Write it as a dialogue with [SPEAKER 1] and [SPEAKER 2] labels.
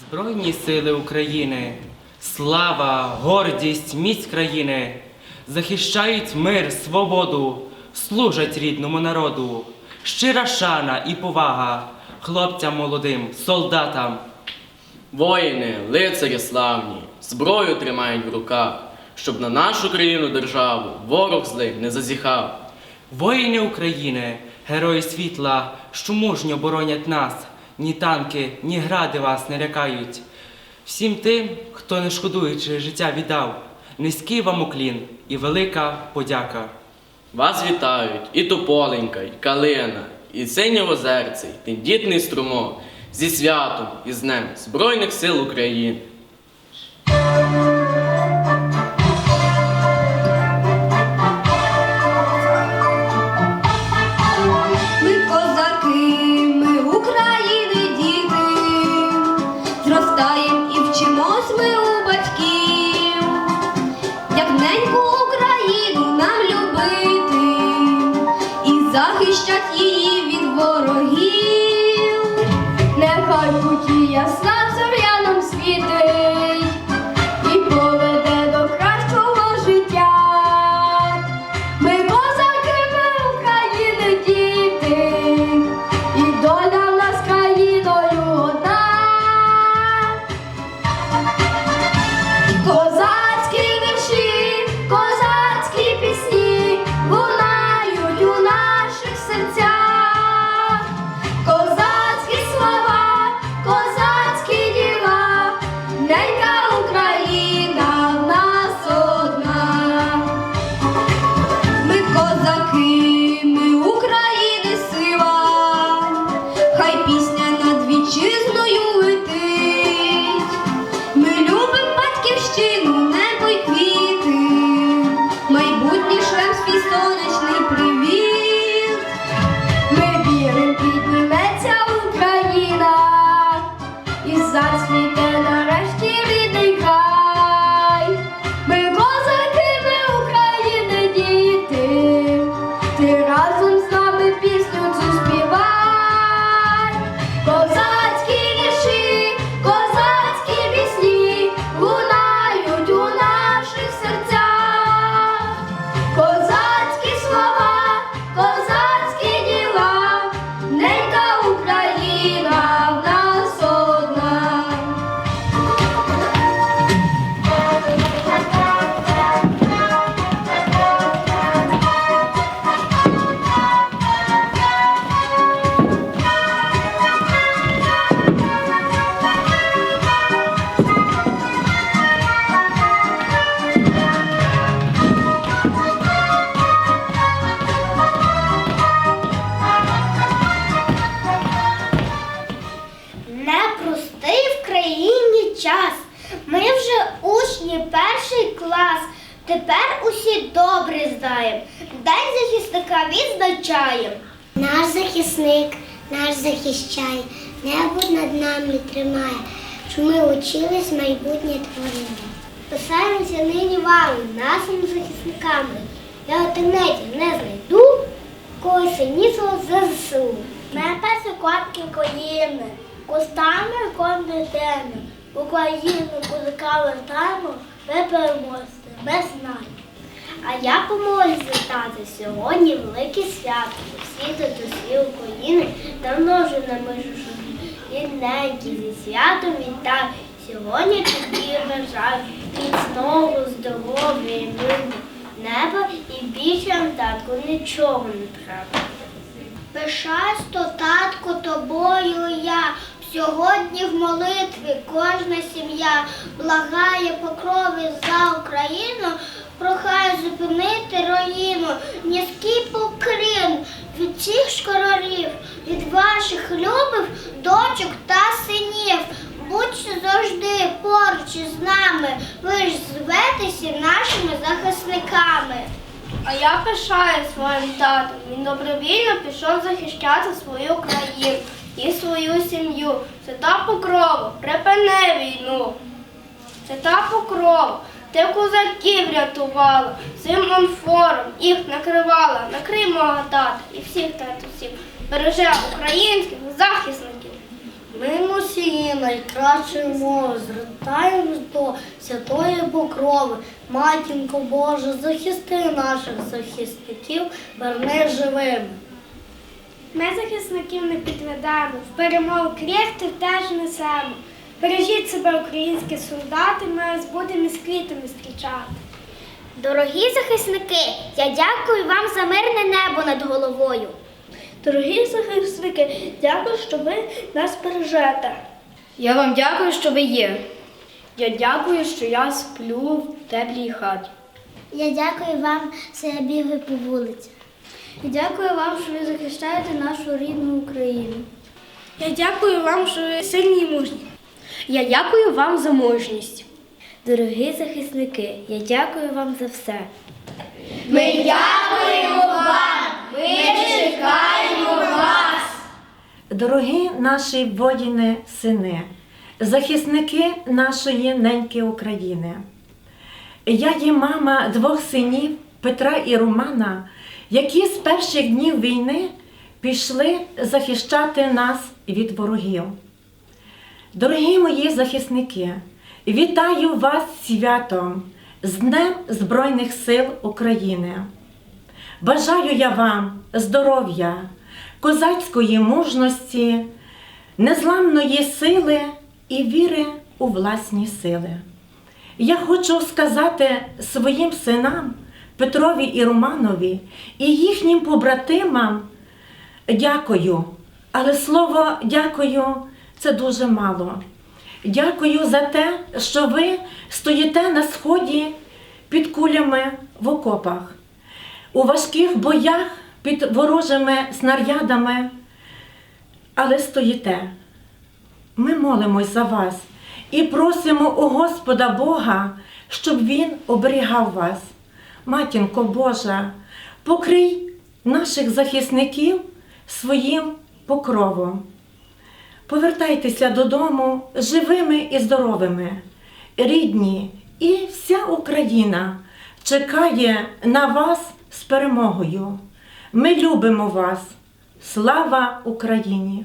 [SPEAKER 1] Збройні сили України, слава, гордість, міць країни захищають мир, свободу, служать рідному народу. Щира шана і повага хлопцям молодим, солдатам.
[SPEAKER 2] Воїни, лицарі славні, зброю тримають в руках, щоб на нашу країну державу ворог злий не зазіхав.
[SPEAKER 1] Воїни України, герої світла, що мужньо боронять нас, ні танки, ні гради вас не лякають. Всім тим, хто не шкодуючи життя віддав, низький вам уклін і велика подяка.
[SPEAKER 2] Вас вітають і тополенька, і калина, і синє озерце, і тендітний струмок, зі святом і з Днем Збройних сил України.
[SPEAKER 3] Захищать її від ворогів. Нехай путі ясна শ্রী
[SPEAKER 4] Непростий в країні час. Ми вже учні перший клас. Тепер усі добре знаємо. День захисника відзначаємо.
[SPEAKER 5] Наш захисник наш захищає, небо над нами тримає, що ми учились майбутнє творили. Писаємося нині вами, нашими захисниками. Я в інтернеті не знайду когось сильнішого за ЗСУ.
[SPEAKER 4] Ми першокласники України, кустами кондитеми. Україну козака вертаємо, ви переможете, ми знаємо. А я помолюсь вітати сьогодні велике свято. Всі татусі України давно вже на межу Рідненькі зі святом вітаю. Сьогодні тобі бажаю міцного здоров'я і миру неба і більше вам, татку нічого не треба. Пишаюсь, то татку тобою я. Сьогодні в молитві кожна сім'я благає покрови за Україну, прохає зупинити руїну, низький покрин від всіх шкорорів, від ваших любих дочок та синів. Будьте завжди поруч із нами, ви ж зветеся нашими захисниками.
[SPEAKER 6] А я пишаю своїм татом. Він добровільно пішов захищати свою країну свою сім'ю. Це та покрова, припини війну. Це та покрова, ти козаків рятувала, цим онфором їх накривала. Накрий мого тата і всіх татусів. Береже українських захисників.
[SPEAKER 4] Ми носії найкращої мови, звертаємось до святої покрови. Матінко Боже, захисти наших захисників, верни живими.
[SPEAKER 6] Ми захисників не підведемо, в перемогу крихти теж несемо. Бережіть себе, українські солдати, ми вас будемо із квітами зустрічати.
[SPEAKER 5] Дорогі захисники, я дякую вам за мирне небо над головою.
[SPEAKER 6] Дорогі захисники, дякую, що ви нас бережете.
[SPEAKER 7] Я вам дякую, що ви є. Я дякую, що я сплю в теплій хаті.
[SPEAKER 5] Я дякую вам, що я бігаю по вулиці.
[SPEAKER 6] І дякую вам, що ви захищаєте нашу рідну Україну. Я дякую вам, що ви сильні і мужні.
[SPEAKER 7] Я дякую вам за мужність.
[SPEAKER 6] Дорогі захисники, я дякую вам за все. Ми дякуємо вам, ми чекаємо вас.
[SPEAKER 8] Дорогі наші воїни, сини, захисники нашої неньки України. Я є мама двох синів Петра і Романа, які з перших днів війни пішли захищати нас від ворогів. Дорогі мої захисники, вітаю вас святом, з Днем Збройних сил України. Бажаю я вам здоров'я, козацької мужності, незламної сили і віри у власні сили. Я хочу сказати своїм синам Петрові і Романові і їхнім побратимам дякую. Але слово дякую це дуже мало. Дякую за те, що ви стоїте на сході під кулями в окопах у важких боях під ворожими снарядами, але стоїте. Ми молимось за вас і просимо у Господа Бога, щоб Він оберігав вас. Матінко Божа, покрий наших захисників своїм покровом. Повертайтеся додому живими і здоровими, рідні, і вся Україна чекає на вас з перемогою. Ми любимо вас. Слава Україні!